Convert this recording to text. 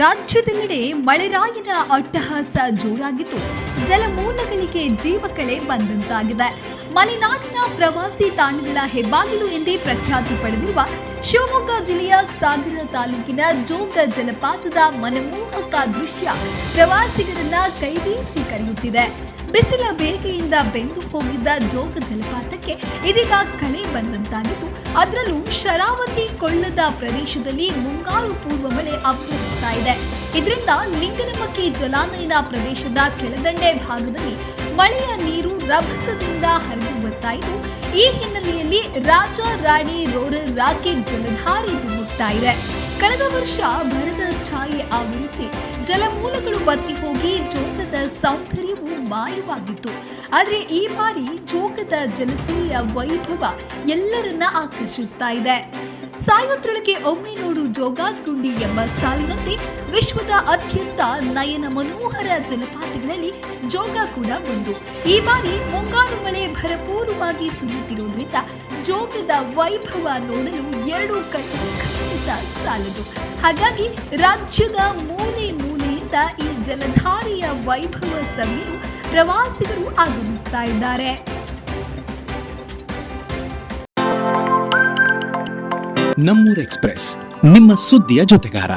ರಾಜ್ಯದೆಲ್ಲೆಡೆ ಮಳೆರಾಯನ ಅಟ್ಟಹಾಸ ಜೋರಾಗಿದ್ದು ಜಲಮೂಲಗಳಿಗೆ ಜೀವಕಳೆ ಬಂದಂತಾಗಿದೆ. ಮಲೆನಾಡಿನ ಪ್ರವಾಸಿ ತಾಣಗಳ ಹೆಬ್ಬಾಗಿಲು ಎಂದೇ ಪ್ರಖ್ಯಾತಿ ಪಡೆದಿರುವ ಶಿವಮೊಗ್ಗ ಜಿಲ್ಲೆಯ ಸಾಗರ ತಾಲೂಕಿನ ಜೋಗ ಜಲಪಾತದ ಮನಮೋಹಕ ದೃಶ್ಯ ಪ್ರವಾಸಿಗರನ್ನ ಕೈಬೀಸಿ ಕರೆಯುತ್ತಿದೆ. ಬಿಸಿಲ ಬೇಗೆಯಿಂದ ಬೆಂದು ಹೋಗಿದ್ದ ಜೋಗ ಜಲಪಾತಕ್ಕೆ ಇದೀಗ ಕಳೆ ಬಂದಂತಾಗಿದ್ದು, ಅದರಲ್ಲೂ ಶರಾವತಿ ಕೊಳ್ಳದ ಪ್ರದೇಶದಲ್ಲಿ ಮುಂಗಾರು ಪೂರ್ವ ಮಳೆ ಅಬ್ಬರಿಸ್ತಾ ಇದೆ. ಇದರಿಂದ ಲಿಂಗನಮಕ್ಕಿ ಜಲಾನಯನ ಪ್ರದೇಶದ ಕೆಳದಂಡೆ ಭಾಗದಲ್ಲಿ ಮಳೆಯ ನೀರು ರಭಸದಿಂದ ಹರಿದು ಬರ್ತಾ ಇದ್ದು, ಈ ಹಿನ್ನೆಲೆಯಲ್ಲಿ ರಾಜ ರಾಣಿ ರೋರಲ್ ರಾಕೆಟ್ ಜಲಧಾರಿ ತುಂಬುತ್ತಾ ಇದೆ. ಕಳೆದ ವರ್ಷ ಭರದ ಛಾಯೆ ಆವರಿಸಿ ಜಲಮೂಲಗಳು ಬತ್ತಿ ಹೋಗಿ ಜೋಗದ ಸೌಂದರ್ಯವು ಮಾಯವಾಗಿತ್ತು. ಆದರೆ ಈ ಬಾರಿ ಜೋಗದ ಜಲಸೀಯ ವೈಭವ ಎಲ್ಲರನ್ನ ಆಕರ್ಷಿಸ್ತಾ ಇದೆ. ಸಾಯೋದ್ರೊಳಗೆ ಒಮ್ಮೆ ನೋಡು ಜೋಗಾದ್ಗುಂಡಿ ಎಂಬ ಸಾಲಿನಂತೆ ವಿಶ್ವದ ಅತ್ಯಂತ ನಯನ ಮನೋಹರ ಜಲಪಾತಗಳಲ್ಲಿ ಜೋಗ ಕೂಡ ಒಂದು. ಈ ಬಾರಿ ಮುಂಗಾರು ಮಳೆ ಭರಪೂರವಾಗಿ ಸುರಿಯುತ್ತಿರುವುದರಿಂದ ಜೋಗದ ವೈಭವ ನೋಡಲು ಎರಡು ಕಣ್ಣು ಸಾಲದು. ಹಾಗಾಗಿ ರಾಜ್ಯದ ಮೂಲೆ ಮೂಲೆಯಿಂದ ಈ ಜಲಧಾರೆಯ ವೈಭವ ಸವಿಯಲು ಪ್ರವಾಸಿಗರು ಆಗಮಿಸ್ತಾ ಇದ್ದಾರೆ. ನಮ್ಮೂರ್ ಎಕ್ಸ್ಪ್ರೆಸ್, ನಿಮ್ಮ ಸುದ್ದಿಯ ಜೊತೆಗಾರ.